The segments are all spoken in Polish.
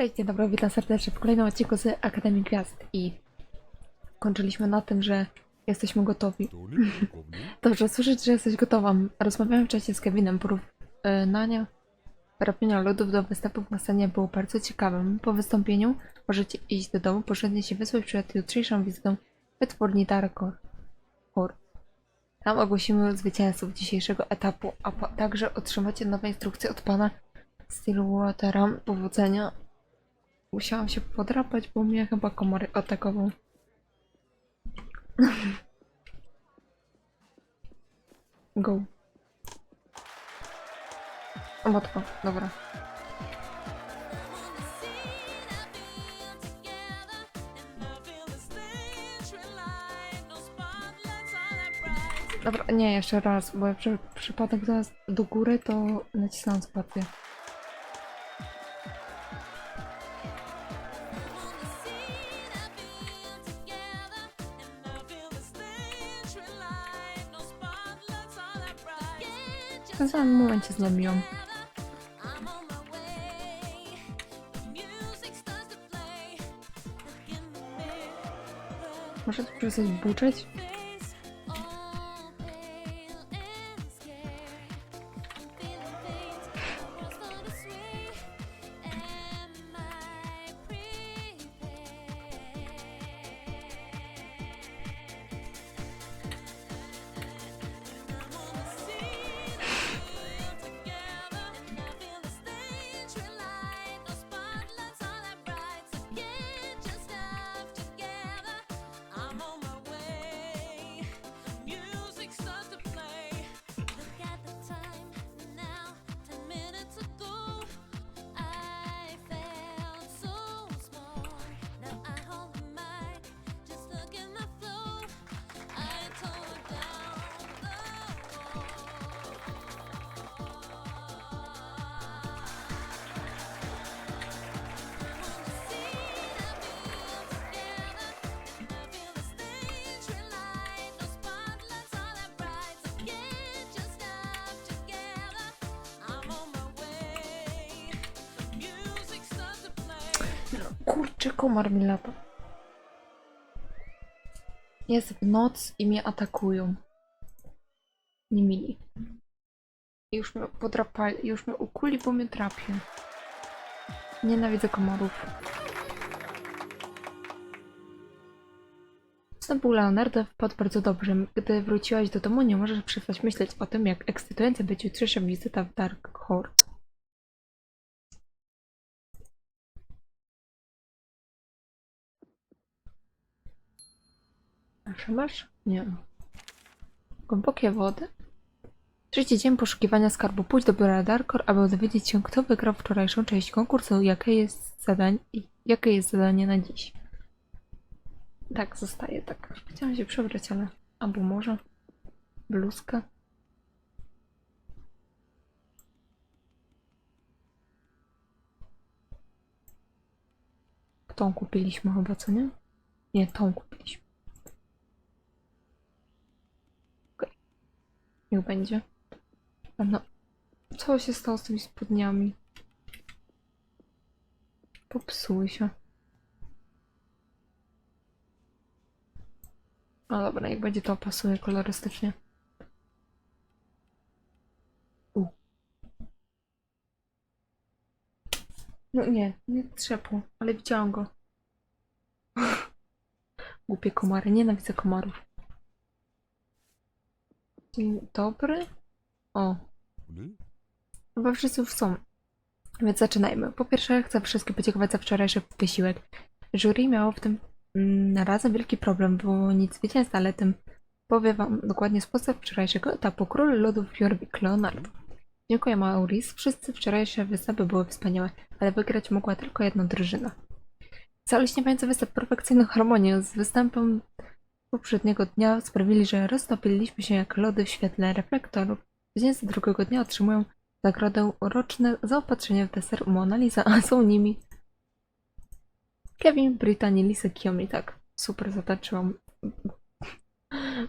Cześć, dzień dobry, witam serdecznie w kolejnym odcinku z Akademii Gwiazd i kończyliśmy na tym, że jesteśmy gotowi. Dobrze, słyszeć, że jesteś gotowa. Rozmawiałem wcześniej z Kevinem. Porównanie robienia lodów do występów na scenie było bardzo ciekawym. Po wystąpieniu możecie iść do domu, porządnie się wysłać przed jutrzejszą wizytą wytwórni Dark Horse. Tam ogłosimy zwycięzców dzisiejszego etapu, a także otrzymacie nowe instrukcje od pana Stillwatera. Powodzenia. Musiałam się podrapać, bo mnie chyba komary atakował. Go. O matko, dobra. Dobra, nie, jeszcze raz, bo jak przy, przypadek zaraz do góry, to nacisnąłem spację. W tym samym momencie zlamiłam. Może to przestać buczeć? Kurczę, komar mi lata. Jest w noc i mnie atakują. Nie mili. Już mnie podrapali, już mnie ukuli, bo mnie trapią. Nienawidzę komorów. Wstępu Leonardo wpadł bardzo dobrze. Gdy wróciłaś do domu, nie możesz przestać myśleć o tym, jak ekscytująca będzie jutrzejsza wizyta w Dark Horde. Nasze masz? Nie. Głębokie wody? Trzeci dzień poszukiwania skarbu. Pójdź do biura Darkor, aby dowiedzieć się, kto wygrał wczorajszą część konkursu, jakie jest zadanie, jakie jest zadanie na dziś. Tak, zostaje tak. Chciałam się przebrać, ale... Albo może... Bluzkę? Tą kupiliśmy chyba, co nie? Nie, tą kupiliśmy. Niech będzie. No, co się stało z tymi spodniami? Popsuły się. No dobra, jak będzie to pasuje kolorystycznie. U. No nie, nie trzepło, ale widziałam go. Głupie komary, nienawidzę komarów. Dzień dobry. O, chyba wszyscy już są. Więc zaczynajmy. Po pierwsze, chcę wszystkim podziękować za wczorajszy wysiłek. Jury miało w tym mm, razem wielki problem, bo nic zwycięzca, ale tym powie wam dokładnie sposób wczorajszego etapu Król Lodów Jorvik Leonard. Dziękuję Maurice. Wszyscy wczorajsze występy były wspaniałe, ale wygrać mogła tylko jedna drużyna. Zaolśniewający występ perfekcyjną harmonię z występem poprzedniego dnia sprawili, że roztopiliśmy się jak lody w świetle reflektorów. Zwycięzcy drugiego dnia otrzymują nagrodę roczne zaopatrzenie w deser Mona Lisa, a są nimi Kevin, Brittany, Lisa, Kiyomi. Tak, super zataczyłam.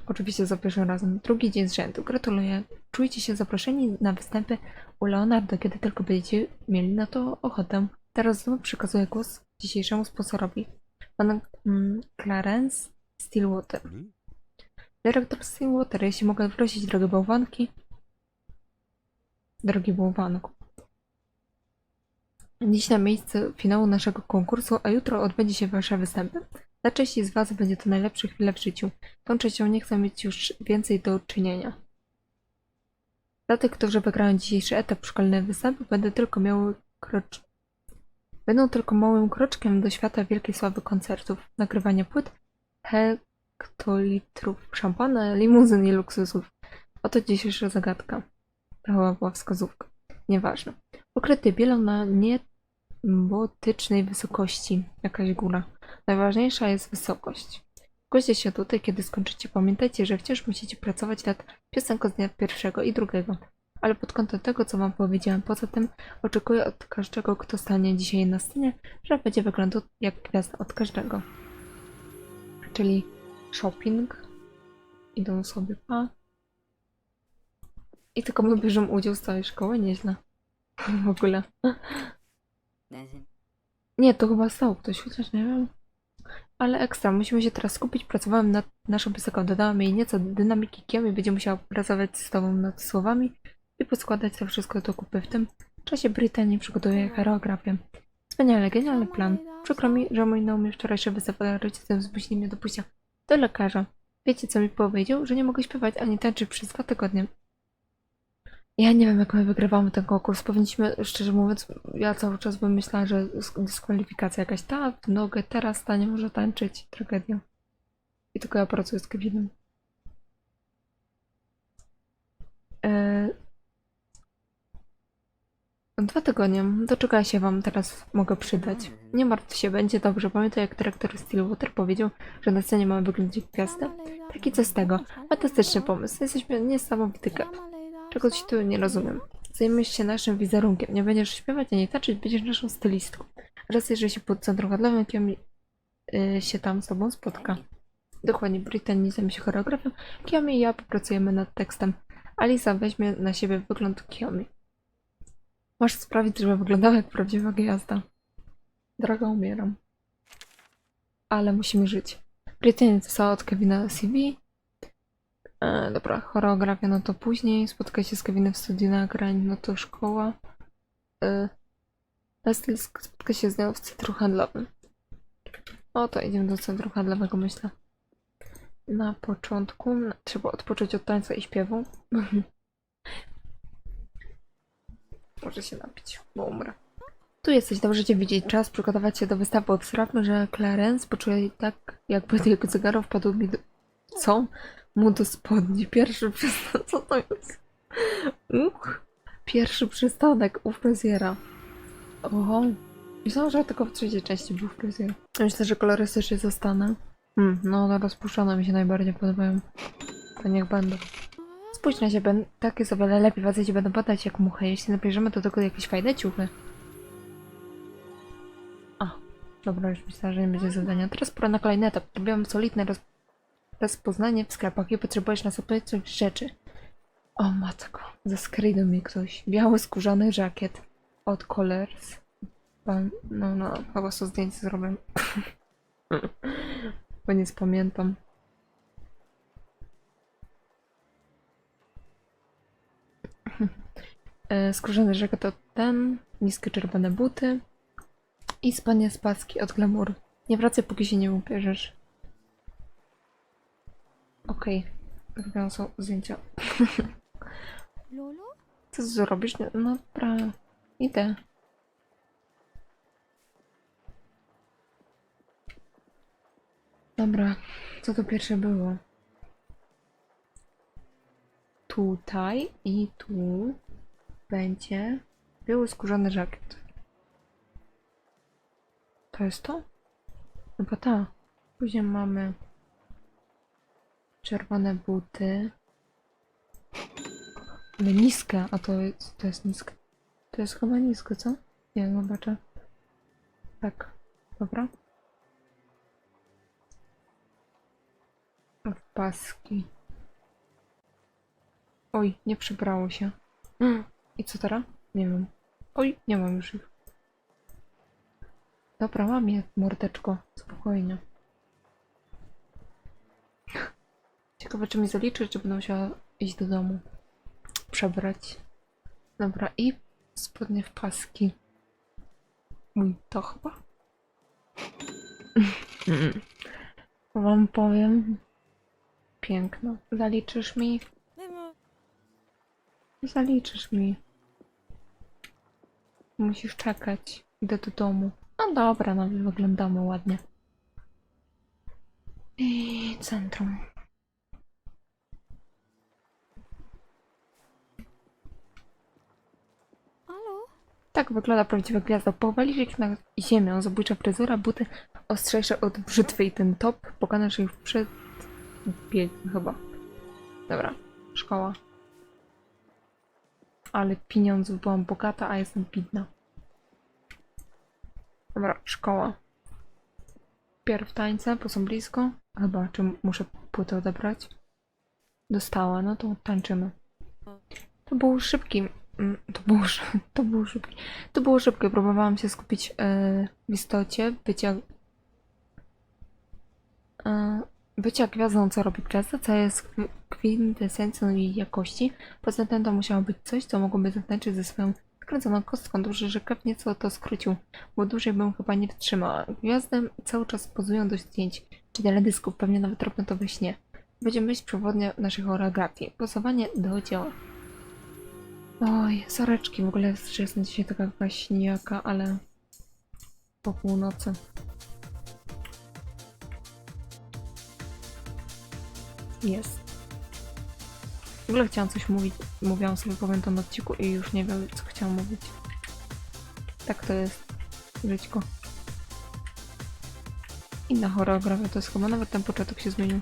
Oczywiście za pierwszym razem. Drugi dzień z rzędu. Gratuluję. Czujcie się zaproszeni na występy u Leonardo, kiedy tylko będziecie mieli na to ochotę. Teraz znowu przekazuję głos dzisiejszemu sponsorowi, panu mm, Clarence Stillwater. Dyrektor Stillwater, jeśli mogę prosić, drogie bałwanki. Drogi bałwanku. Dziś na miejsce finału naszego konkursu, a jutro odbędzie się wasze występy. Dla części z was będzie to najlepsze chwile w życiu. Tą częścią nie chcę mieć już więcej do czynienia. Dla tych, którzy wygrają dzisiejszy etap szkolny występu, będę tylko krocz... Będą tylko małym kroczkiem do świata wielkiej sławy koncertów, nagrywania płyt, hektolitrów szampana, limuzyn i luksusów. Oto dzisiejsza zagadka. To chyba była wskazówka. Nieważne. Pokryty bielą na niebotycznej wysokości. Jakaś góra. Najważniejsza jest wysokość. Goście się tutaj, kiedy skończycie. Pamiętajcie, że wciąż musicie pracować nad piosenką z dnia pierwszego i drugiego. Ale pod kątem tego, co wam powiedziałem, poza tym oczekuję od każdego, kto stanie dzisiaj na scenie, że będzie wyglądał jak gwiazda od każdego. Czyli shopping. Idą sobie pa. I tylko my bierzemy udział z całej szkoły, nieźle. W ogóle. Nie, to chyba stał ktoś, chociaż nie wiem. Ale ekstra, musimy się teraz skupić. Pracowałem nad naszą piosenką, dodałam jej nieco dynamiki kiem i będzie musiała pracować z tobą nad słowami i poskładać to wszystko do kupy. W tym czasie Brytanii przygotuje choreografię. Wspaniale, genialny plan. Przykro mi, że mój na mnie wczorajszy ale rodzicem zmusili mnie do pójścia do lekarza. Wiecie, co mi powiedział? Że nie mogę śpiewać ani tańczyć przez dwa tygodnie. Ja nie wiem, jak my wygrywamy ten konkurs. Powinniśmy, szczerze mówiąc, ja cały czas bym myślała, że sk- dyskwalifikacja jakaś. Ta, w nogę, teraz ta nie może tańczyć. Tragedia. I tylko ja pracuję z Kevinem. Dwa tygodnie. Doczekaj się wam teraz mogę przydać. Nie martw się, będzie dobrze. Pamiętaj, jak dyrektor Stillwater powiedział, że na scenie mamy wyglądać jak gwiazda? Taki co z tego? Fantastyczny pomysł. Jesteśmy niesamowity gap. Czegoś tu nie rozumiem. Zajmiesz się naszym wizerunkiem. Nie będziesz śpiewać ani tańczyć, będziesz naszą stylistką. Raz że się pod centrum handlowym, Kiyomi yy, się tam z tobą spotka. Dokładnie, Brytanii zajmie się choreografią. Kiyomi i ja popracujemy nad tekstem. Alisa weźmie na siebie wygląd Kiyomi. Masz sprawić, żeby wyglądała jak prawdziwa gwiazda. Droga, umieram. Ale musimy żyć. Brytania dostała od Kevina CV. E, dobra, choreografia, no to później. Spotkaj się z Kevinem w studiu nagrań, no to szkoła. E, Leslie spotka się z nią w centrum handlowym. O, to idziemy do centrum handlowego, myślę. Na początku no, trzeba odpocząć od tańca i śpiewu. Może się napić, bo umrę. Tu jesteś, dobrze cię widzieć. Czas przygotować się do wystawy. Sprawmy, że Clarence poczuje tak, jakby do jego zegaru wpadł mi do... Co? Mu do spodni. Pierwszy przystanek. Co to jest? Uch. Pierwszy przystanek u fryzjera. Oho. Myślałam, że tylko w trzeciej części był fryzjer. Myślę, że kolorystycznie zostanę. Hmm, no, no rozpuszczone mi się najbardziej podobają. To niech będą. Spójrz na siebie, tak jest o wiele lepiej. Faceci będą padać jak muchy. Jeśli nabierzemy do tego jakieś fajne ciuchy. A, dobra, już myślałam, że nie będzie zadania. Teraz pora na kolejny etap. Robiłam solidne roz... rozpoznanie w sklepach i potrzebujesz nas opowiedzieć rzeczy. O matko, screenu mi ktoś. Biały skórzany żakiet od Colors. Pan, no, no, chyba sobie zdjęcie zrobię. Bo nie pamiętam. E, Skórzany żakiet to ten, niskie czerwone buty i spodnie z paski od glamour. Nie wracaj, póki się nie ubierzesz. Okej, okay. są zdjęcia. Co zrobisz? No dobra, idę. Dobra, co to pierwsze było? Tutaj i tu będzie biały skórzany żakiet. To jest to? Chyba ta. Później mamy czerwone buty. Ale niskie, a to jest, to jest niskie. To jest chyba niskie, co? Nie wiem, zobaczę. Tak, dobra. W paski. Oj, nie przebrało się. Mm, I co teraz? Nie wiem. Oj, nie mam już ich. Dobra, mam je, mordeczko. Spokojnie. Ciekawe, czy mi zaliczy, czy będę musiała iść do domu. Przebrać. Dobra, i spodnie w paski. Mój to chyba. Mm. Wam powiem. Piękno. Zaliczysz mi? Zaliczysz mi. Musisz czekać. Idę do domu. No dobra, no wyglądamy ładnie. I centrum. Halo? Tak wygląda prawdziwa gwiazda. Powalisz na ziemię, zabójcza fryzura, buty ostrzejsze od brzytwy i ten top pokażesz ich przed chyba. Dobra, szkoła. Ale pieniądzów byłam bogata, a jestem bidna. Dobra, szkoła. Pierw tańce, bo są blisko. Chyba, czy muszę płytę odebrać? Dostała, no to tańczymy. To był szybki. mm, To było, to było szybki. To było szybkie. Próbowałam się skupić e, w istocie bycia. E, bycia gwiazdą, co robi gwiazda, co jest kwi- kwintesencją jej jakości. Poza tym to musiało być coś, co mogłoby zatańczyć ze swoją skręconą kostką. Dobrze, że Kev nieco to skrócił, bo dłużej bym chyba nie wytrzymała. Gwiazdy cały czas pozują do zdjęć, czy teledysków, pewnie nawet robią to we śnie. Będziemy mieć przewodnie naszych choreografii. Pozowanie do dzieła. Oj, soreczki, w ogóle że jestem dzisiaj taka jakaś nijaka, ale po północy. Jest. W ogóle chciałam coś mówić, mówiłam sobie, to na odcinku i już nie wiem, co chciałam mówić. Tak to jest, żyćko. Inna choreografia to jest chyba, nawet ten początek się zmienił.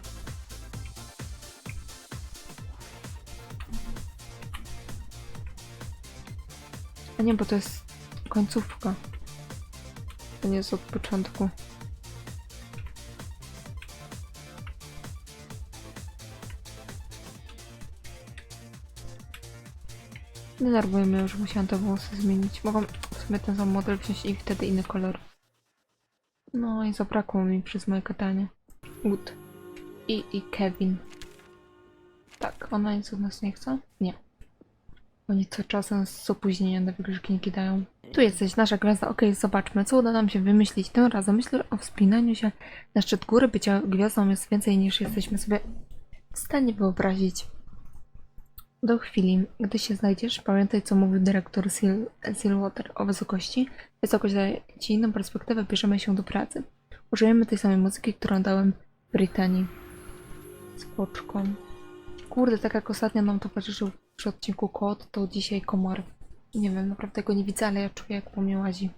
A nie, bo to jest końcówka. To nie jest od początku. Denerwuje mnie, że musiałam te włosy zmienić. Mogłam w sumie ten sam model wziąć i wtedy inny kolor. No i zabrakło mi przez moje gadanie. Wood. I, i Kevin. Tak, ona nic od nas nie chce? Nie. Oni co czasem z opóźnieniem na wygrzyki dają. Tu jesteś, nasza gwiazda. Okej, zobaczmy, co uda nam się wymyślić tym razem. Myślę o wspinaniu się na szczyt góry. Bycia gwiazdą jest więcej niż jesteśmy sobie w stanie wyobrazić. Do chwili, gdy się znajdziesz, pamiętaj, co mówił dyrektor Sil Silwater o wysokości. Wysokość daje ci inną perspektywę, bierzemy się do pracy. Użyjemy tej samej muzyki, którą dałem Brytanii. Spoczką. Kurde, tak jak ostatnio nam towarzyszył przy odcinku kot, to dzisiaj komar. Nie wiem, naprawdę go nie widzę, ale ja czuję jak po mnie łazi.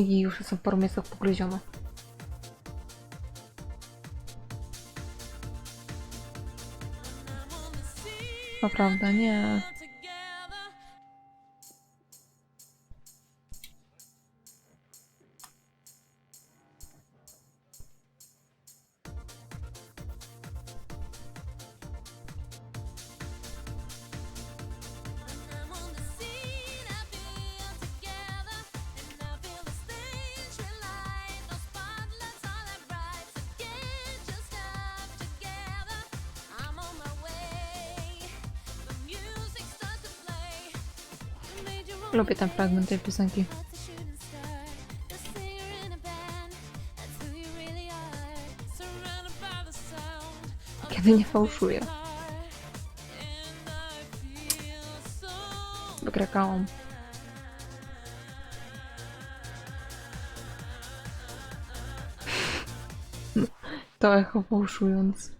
I już jestem w paru miejscach pogryziona. Naprawdę, nie. Lubię ten fragment tej piosenki. Kiedy nie fałszuję. Wykrakałam. To echo fałszując.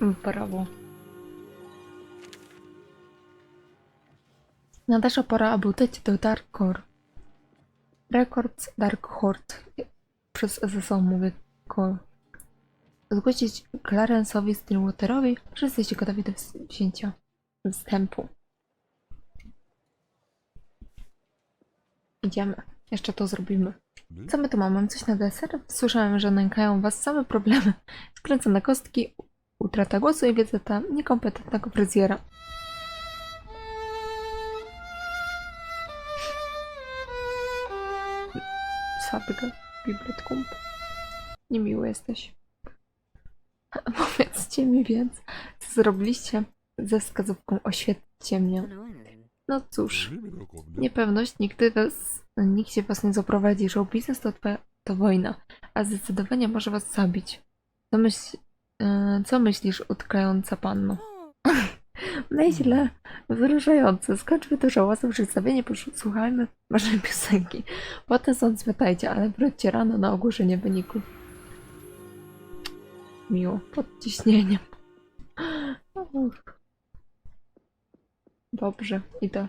Brawo. Nadeszła pora, aby udać do Dark Core. Records Dark Horde. Przez SSO mówię Core. Zgłosić Clarence'owi Stillwaterowi, że jesteście gotowi do wzięcia wstępu. Idziemy. Jeszcze to zrobimy. Co my tu mamy? Mamy coś na deser? Słyszałem, że nękają was same problemy. Skręcone kostki, utrata głosu i wizyta niekompetentnego fryzjera. Sadga, bibletkump. Niemiły jesteś. Powiedzcie mi więc, co zrobiliście ze wskazówką oświećcie mnie. No cóż, niepewność nigdy was, nigdzie was nie zaprowadzi. Show biznes to, to wojna, a zdecydowanie może was zabić. Co, myśl, e, co myślisz, utkająca panno? Nieźle, wyrażające. Skończmy to żałosne przedstawienie, posłuchajmy waszej piosenki. Potem sąd zwietajcie, ale wróćcie rano na ogłoszenie wyniku. Miło, pod ciśnieniem. Dobrze, idę.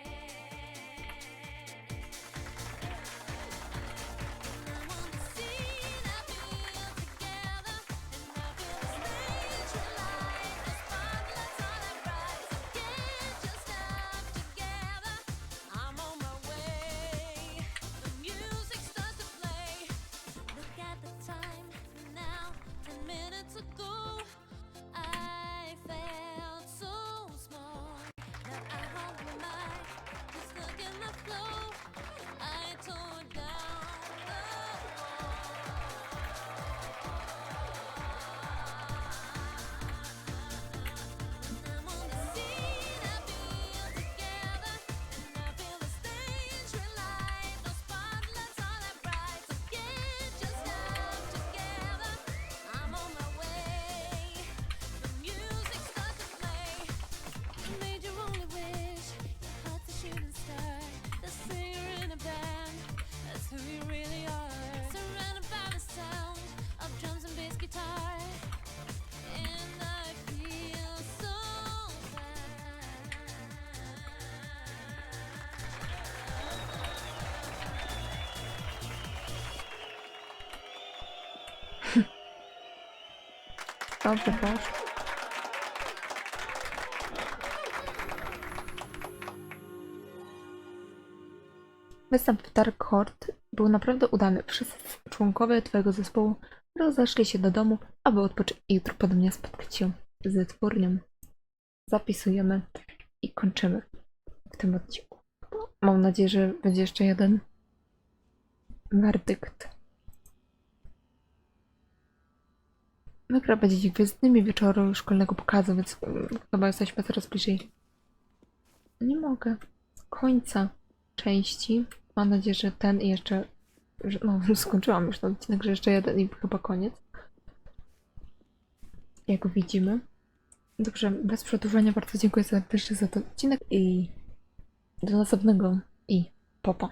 Dobrze. Występ w Dark Horde był naprawdę udany. Wszyscy członkowie twojego zespołu rozeszli się do domu, aby odpocząć i jutro podobnie spotkać się ze twórnią. Zapisujemy i kończymy w tym odcinku. Mam nadzieję, że będzie jeszcze jeden werdykt. Wygra będzie gwiezdnymi wieczoru szkolnego pokazu, więc mm, chyba jesteśmy coraz bliżej. Nie mogę. Końca części. Mam nadzieję, że ten i jeszcze. Że, no, skończyłam już ten odcinek, że jeszcze jeden i chyba koniec. Jak widzimy. Dobrze, bez przedłużania bardzo dziękuję serdecznie za ten odcinek i do następnego i popa.